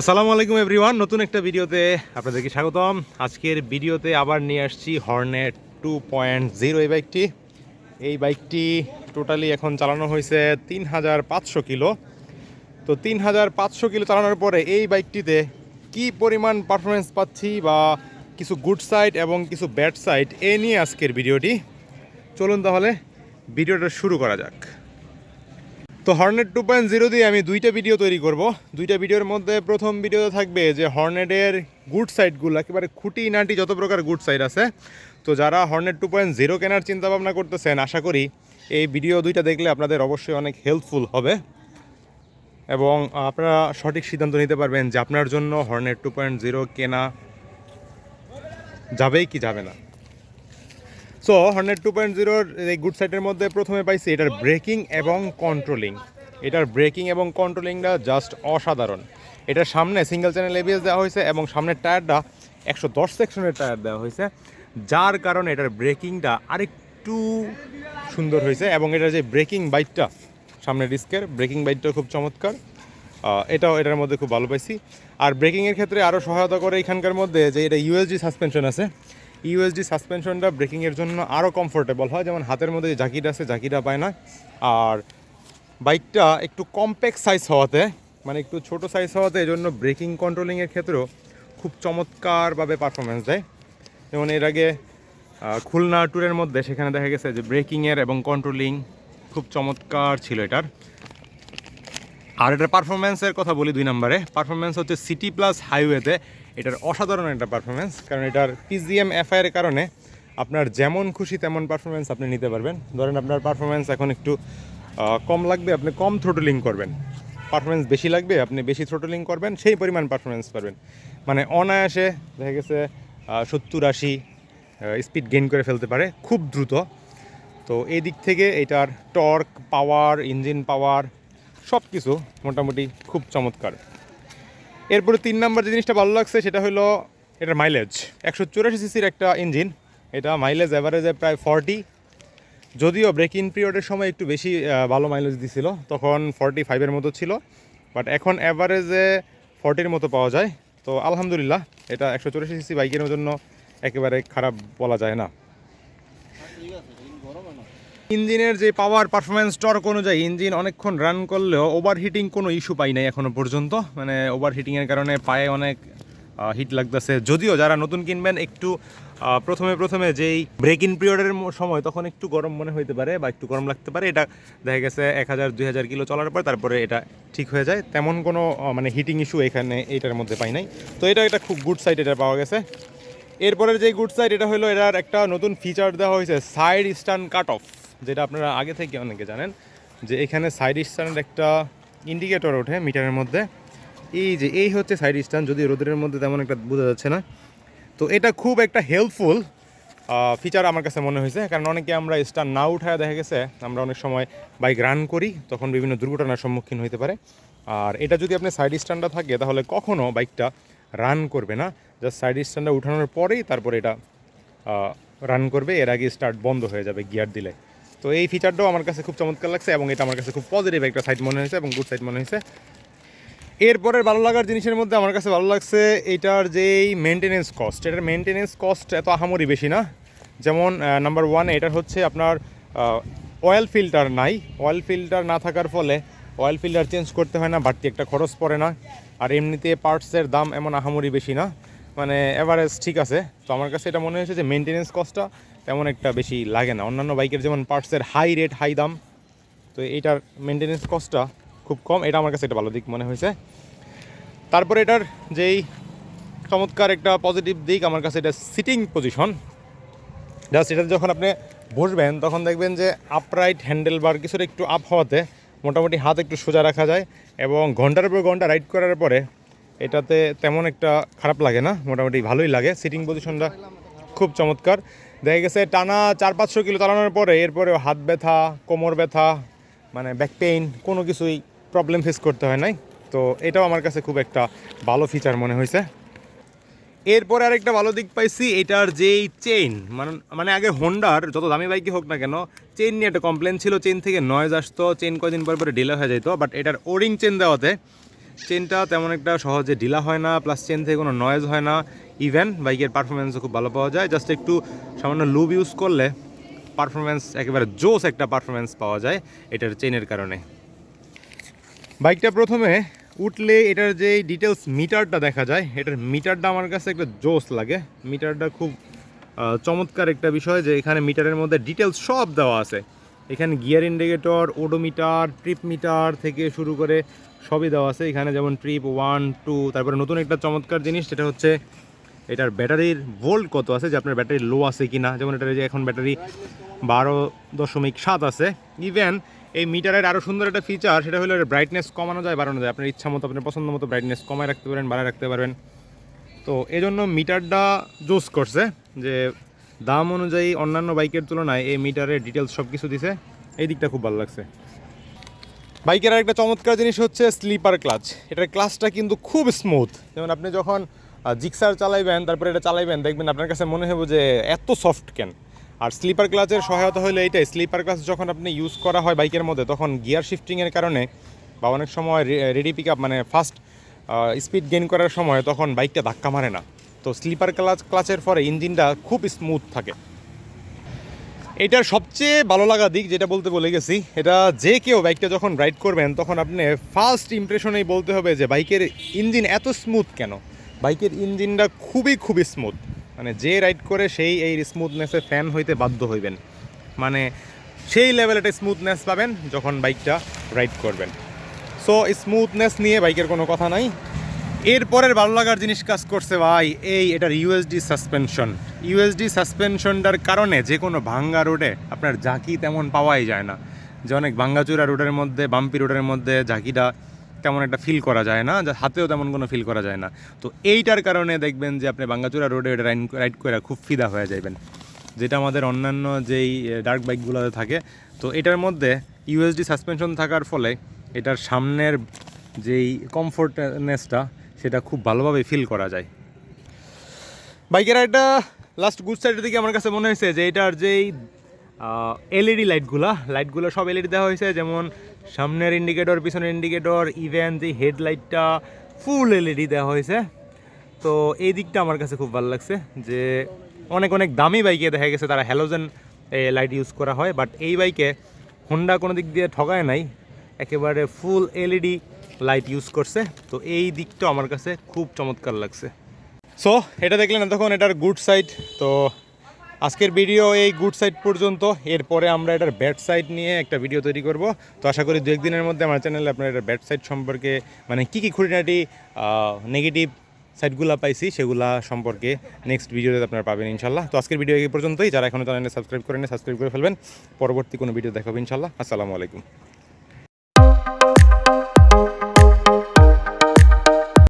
আসসালামু আলাইকুম এভরিওয়ান, নতুন একটা ভিডিওতে আপনাদেরকে স্বাগতম। আজকের ভিডিওতে আবার নিয়ে আসছি হর্নেট টু পয়েন্ট জিরো এই বাইকটি। এই বাইকটি টোটালি এখন চালানো হয়েছে তিন হাজার পাঁচশো কিলো। তো তিন হাজার পাঁচশো কিলো চালানোর পরে এই বাইকটিতে কি পরিমাণ পারফরমেন্স পাচ্ছি বা কিছু গুড সাইড এবং কিছু ব্যাড সাইড এ নিয়ে আজকের ভিডিওটি। চলুন তাহলে ভিডিওটা শুরু করা যাক। তো হর্নেট টু পয়েন্ট জিরো দিয়ে আমি দুইটা ভিডিও তৈরি করব। দুইটা ভিডিওর মধ্যে প্রথম ভিডিওতে থাকবে যে হর্নেটের গুড সাইডগুলো একেবারে খুঁটি, নাটি, যত প্রকার গুড সাইড আছে। তো যারা হর্নেট টু পয়েন্ট জিরো কেনার চিন্তা ভাবনা করতেছেন, আশা করি এই ভিডিও দুইটা দেখলে আপনাদের অবশ্যই অনেক হেল্পফুল হবে। এবং আপনারা সঠিক সিদ্ধান্ত নিতে পারবেন যে আপনার জন্য হর্নেট টু পয়েন্ট জিরো কেনা যাবেই কি যাবে না। সো হান্ড্রেড টু পয়েন্ট জিরোর এই গুড সাইডের মধ্যে প্রথমে পাইছি এটার ব্রেকিং এবং কন্ট্রোলিং এটার ব্রেকিং এবং কন্ট্রোলিংটা জাস্ট অসাধারণ। এটার সামনে সিঙ্গেল চ্যানেল এবিএস দেওয়া হয়েছে এবং সামনের টায়ারটা একশো দশ সেকশনের টায়ার দেওয়া হয়েছে, যার কারণে এটার ব্রেকিংটা আরেকটু সুন্দর হয়েছে এবং এটার যে ব্রেকিং বাইকটা সামনে ডিস্কের ব্রেকিং বাইকটা খুব চমৎকার। এটাও এটার মধ্যে খুব ভালো পাইছি। আর ব্রেকিংয়ের ক্ষেত্রে আরও সহায়তা করে এখানকার মধ্যে যে এটা ইউএসজি সাসপেনশন আছে ইউএসডি সাসপেনশনটা ব্রেকিংয়ের জন্য আরও কমফোর্টেবল হয়। যেমন হাতের মধ্যে যে জাকিটা আছে জাকিটা পায় না। আর বাইকটা একটু কম্প্যাক্ট সাইজ হওয়াতে মানে একটু ছোট সাইজ হওয়াতে এই জন্য ব্রেকিং কন্ট্রোলিংয়ের ক্ষেত্রেও খুব চমৎকারভাবে পারফরমেন্স দেয়। যেমন এর আগে খুলনা ট্যুরের মধ্যে সেখানে দেখা গেছে যে ব্রেকিংয়ের এবং কন্ট্রোলিং খুব চমৎকার ছিল এটার। আর এটার পারফরমেন্সের কথা বলি দুই নম্বরে। পারফরমেন্স হচ্ছে সিটি প্লাস হাইওয়েতে এটার অসাধারণ একটা পারফরমেন্স কারণ এটার পিজিএম এফআইআর কারণে আপনার যেমন খুশি তেমন পারফরমেন্স আপনি নিতে পারবেন। ধরেন আপনার পারফরমেন্স এখন একটু কম লাগবে, আপনি কম থ্রোটলিং করবেন। পারফরমেন্স বেশি লাগবে, আপনি বেশি থ্রোটলিং করবেন, সেই পরিমাণ পারফরমেন্স পারবেন। মানে অনায়াসে দেখা গেছে সত্তর আশি স্পিড গেইন করে ফেলতে পারে, খুব দ্রুত। তো এই দিক থেকে এটার টর্ক পাওয়ার ইঞ্জিন পাওয়ার সব কিছু মোটামুটি খুব চমৎকার। এরপরে তিন নম্বর যে জিনিসটা ভালো লাগছে সেটা হলো এটার মাইলেজ একশো চুরাশি সিসির একটা ইঞ্জিন এটা মাইলেজ অ্যাভারেজে প্রায় ফর্টি যদিও ব্রেক ইন পিরিয়ডের সময় একটু বেশি ভালো মাইলেজ দিছিল তখন ফর্টি ফাইভের মতো ছিল। বাট এখন অ্যাভারেজে ফর্টির মতো পাওয়া যায়। তো আলহামদুলিল্লাহ এটা একশো চুরাশি সিসি বাইকের জন্য একেবারে খারাপ বলা যায় না। ইঞ্জিনের যে পাওয়ার পারফরমেন্স টর্ক অনুযায়ী ইঞ্জিন অনেকক্ষণ রান করলেও ওভারহিটিং কোনো ইস্যু পাই নাই এখনও পর্যন্ত। মানে ওভারহিটিংয়ের কারণে পায়ে অনেক হিট লাগতেছে। যদিও যারা নতুন কিনবেন, একটু প্রথমে প্রথমে যেই ব্রেক ইন পিরিয়ডের সময়, তখন একটু গরম মনে হইতে পারে বা একটু গরম লাগতে পারে। এটা দেখা গেছে এক হাজার, দুই হাজার কিলো চলার পর তারপরে এটা ঠিক হয়ে যায়। তেমন কোনো মানে হিটিং ইস্যু এখানে এইটার মধ্যে পাই নাই। তো এটা একটা খুব গুড সাইড এটা পাওয়া গেছে। এরপরের যে গুড সাইড এটা হলো এটার একটা নতুন ফিচার দেওয়া হয়েছে সাইড স্টার্ন কাট অফ যেটা আপনারা আগে থেকে অনেকে জানেন, যে এখানে সাইড স্টার্নের একটা ইন্ডিকেটর ওঠে মিটারের মধ্যে। এই যে, এই হচ্ছে সাইড স্টার্ন যদি রোদের মধ্যে তেমন একটা বোঝা যাচ্ছে না। তো এটা খুব একটা হেল্পফুল ফিচার আমার কাছে মনে হয়েছে, কারণ অনেকে আমরা স্টার না উঠায় দেখা গেছে, আমরা অনেক সময় বাইক রান করি, তখন বিভিন্ন দুর্ঘটনার সম্মুখীন হতে পারে। আর এটা যদি আপনি সাইড স্ট্যান্ডটা থাকে, তাহলে কখনও বাইকটা রান করবে না। জাস্ট সাইড স্ট্যান্ডটা উঠানোর পরেই তারপরে এটা রান করবে, এর আগে স্টার্ট বন্ধ হয়ে যাবে গিয়ার দিলে। তো এই ফিচারটাও আমার কাছে খুব চমৎকার লাগছে এবং এটা আমার কাছে খুব পজিটিভ একটা সাইড মনে হয়েছে এবং গুড সাইড মনে হয়েছে। এরপরের ভালো লাগার জিনিসের মধ্যে আমার কাছে ভালো লাগছে এটার যেই মেনটেনেন্স কস্ট এটার মেনটেনেন্স কস্ট এত আহামরি বেশি না। যেমন নাম্বার ওয়ান এটার হচ্ছে আপনার অয়েল ফিল্টার নাই। অয়েল ফিল্টার না থাকার ফলে অয়েল ফিল্টার চেঞ্জ করতে হয় না, বাড়তি একটা খরচ পড়ে না। আর এমনিতে পার্টসের দাম এমন আহামরি বেশি না। মানে এভারেজ ঠিক আছে। তো আমার কাছে এটা মনে হয়েছে যে মেনটেনেন্স কস্টটা তেমন একটা বেশি লাগে না। অন্যান্য বাইকের যেমন পার্টসের হাই রেট হাই দাম, তো এইটার মেনটেনেন্স কস্টটা খুব কম। এটা আমার কাছে একটা ভালো দিক মনে হয়েছে। তারপরে এটার যেই চমৎকার একটা পজিটিভ দিক, আমার কাছে এটা সিটিং পজিশন জাস্ট এটা যখন আপনি বসবেন, তখন দেখবেন যে আপরাইট হ্যান্ডেল বার কিছুটা একটু আপ হওয়াতে মোটামুটি হাত একটু সোজা রাখা যায় এবং ঘণ্টার পর ঘণ্টা রাইড করার পরে এটাতে তেমন একটা খারাপ লাগে না, মোটামুটি ভালোই লাগে। সিটিং পজিশনটা খুব চমৎকার। দেখা গেছে টানা চার পাঁচশো কিলো চালানোর পরে এরপরে হাত ব্যথা, কোমর ব্যথা মানে ব্যাক পেইন কোনো কিছুই প্রবলেম ফেস করতে হয় নাই। তো এটাও আমার কাছে খুব একটা ভালো ফিচার মনে হয়েছে। এরপরে আরেকটা ভালো দিক পাইছি, এটার যেই চেইন মানে মানে আগে হোন্ডার যত দামি বাইকই হোক না কেন চেইন নিয়ে একটা কমপ্লেন ছিল চেইন থেকে নয়েজ আসতো চেইন কদিন পর পরে ডিলে হয়ে যেত বাট এটার ওরিং চেন দেওয়াতে চেনটা তেমন একটা সহজে ঢিলা হয় না প্লাস চেন থেকে কোনো নয়েজ হয় না। ইভেন বাইকের পারফরমেন্সও খুব ভালো পাওয়া যায়। জাস্ট একটু সামান্য লুব ইউজ করলে পারফরমেন্স একেবারে জোস একটা পারফরমেন্স পাওয়া যায় এটার চেনের কারণে। বাইকটা প্রথমে উঠলে এটার যে ডিটেলস মিটারটা দেখা যায়, এটার মিটারটা আমার কাছে একটা জোস লাগে। মিটারটা খুব চমৎকার একটা বিষয় যে এখানে মিটারের মধ্যে ডিটেলস সব দেওয়া আছে। এখানে gear indicator, odometer, trip meter থেকে শুরু করে সবই দেওয়া আছে। এখানে যেমন ট্রিপ, ওয়ান, টু, তারপরে নতুন একটা চমৎকার জিনিস সেটা হচ্ছে এটার ব্যাটারির ভোল্ট কত আছে, যে আপনার ব্যাটারি লো আছে কি না যেমন এটার যে এখন ব্যাটারি বারো দশমিক সাত আছে। ইভেন এই মিটারের আরও সুন্দর একটা ফিচার সেটা হলো ব্রাইটনেস কমানো যায়, বাড়ানো যায়। আপনার ইচ্ছা মতো, আপনার পছন্দ মতো ব্রাইটনেস কমায় রাখতে পারেন, বাড়ায় রাখতে পারবেন। তো এজন্য মিটারটা জোস করছে, যে দাম অনুযায়ী অন্যান্য বাইকের তুলনায় এই মিটারের ডিটেলস সব কিছু দিছে। এই দিকটা খুব ভালো লাগছে। বাইকের আরেকটা চমৎকার জিনিস হচ্ছে স্লিপার ক্লাচ। এটার ক্লাচটা কিন্তু খুব স্মুথ যেমন আপনি যখন জিক্সার চালাইবেন, তারপরে এটা চালাইবেন, দেখবেন আপনার কাছে মনে হবে যে এত সফট কেন। আর স্লিপার ক্লাচের সহায়তা হলো এইটাই, স্লিপার ক্লাচ যখন আপনি ইউজ করা হয় বাইকের মধ্যে, তখন গিয়ার শিফটিংয়ের কারণে বা অনেক সময় রেডি পিক আপ মানে ফাস্ট স্পিড গেইন করার সময় তখন বাইকটা ধাক্কা মারে না। তো স্লিপার ক্লাচ, ক্লাচের পরে ইঞ্জিনটা খুব স্মুথ থাকে। এটার সবচেয়ে ভালো লাগা দিক যেটা বলতে বলে গেছি, এটা যে কেউ বাইকটা যখন রাইড করবেন, তখন আপনি ফার্স্ট ইমপ্রেশনেই বলতে হবে যে বাইকের ইঞ্জিন এত স্মুথ কেন? বাইকের ইঞ্জিনটা খুবই খুবই স্মুথ মানে যে রাইড করে সেই এই স্মুথনেসে ফ্যান হইতে বাধ্য হইবেন। মানে সেই লেভেল একটা স্মুথনেস পাবেন যখন বাইকটা রাইড করবেন। সো স্মুথনেস নিয়ে বাইকের কোনো কথা নাই। এরপরের ভালো লাগার জিনিস কাজ করছে ভাই, এই এটার ইউএসডি সাসপেনশন ইউএসডি সাসপেনশনটার কারণে যে কোনো ভাঙ্গা রোডে আপনার ঝাঁকি তেমন পাওয়াই যায় না। যে অনেক ভাঙ্গাচুরা রোডের মধ্যে, বাম্পি রোডের মধ্যে ঝাঁকিটা তেমন একটা ফিল করা যায় না হাতেও তেমন কোনো ফিল করা যায় না। তো এইটার কারণে দেখবেন যে আপনি ভাঙ্গাচুরা রোডে এটা রাইড করে খুব ফিদা হয়ে যাবেন যেটা আমাদের অন্যান্য যেই ডার্ক বাইকগুলোতে থাকে। তো এটার মধ্যে ইউএসডি সাসপেনশন থাকার ফলে এটার সামনের যেই কমফোর্টনেসটা সেটা খুব ভালোভাবে ফিল করা যায়। বাইকের একটা লাস্ট গুড সাইডের দিকে আমার কাছে মনে হয়েছে যে এটার যেই এলইডি লাইটগুলা লাইটগুলো সব এলইডি দেওয়া হয়েছে, যেমন সামনের ইন্ডিকেটর পিছনের ইন্ডিকেটর ইভেন যে হেডলাইটটা ফুল এলইডি দেওয়া হয়েছে। তো এই দিকটা আমার কাছে খুব ভালো লাগছে যে অনেক অনেক দামি বাইকে দেখা গেছে, তারা হ্যালোজেন লাইট ইউজ করা হয় বাট এই বাইকে হোন্ডা কোনো দিক দিয়ে ঠকায় নাই, একেবারে ফুল এলইডি লাইট ইউজ করছে। তো এই দিকটা আমার কাছে খুব চমৎকার লাগছে। সো এটা দেখলেন তখন এটার গুড সাইড তো আজকের ভিডিও এই গুড সাইড পর্যন্ত। এরপরে আমরা এটার ব্যাড সাইড নিয়ে একটা ভিডিও তৈরি করব। তো আশা করি দু একদিনের মধ্যে আমার চ্যানেলে আপনার এটার ব্যাড সাইড সম্পর্কে মানে কী কী খুঁটিনাটি নেগেটিভ সাইটগুলো পাইছি সেগুলা সম্পর্কে নেক্সট ভিডিওতে আপনারা পাবেন ইনশাল্লাহ। তো আজকের ভিডিও এই পর্যন্তই। যারা এখনও চ্যানেলে সাবস্ক্রাইব করেন সাবস্ক্রাইব করে ফেলবেন। পরবর্তী কোনো ভিডিও দেখাবো ইনশাল্লাহ। আসসালামু আলাইকুম।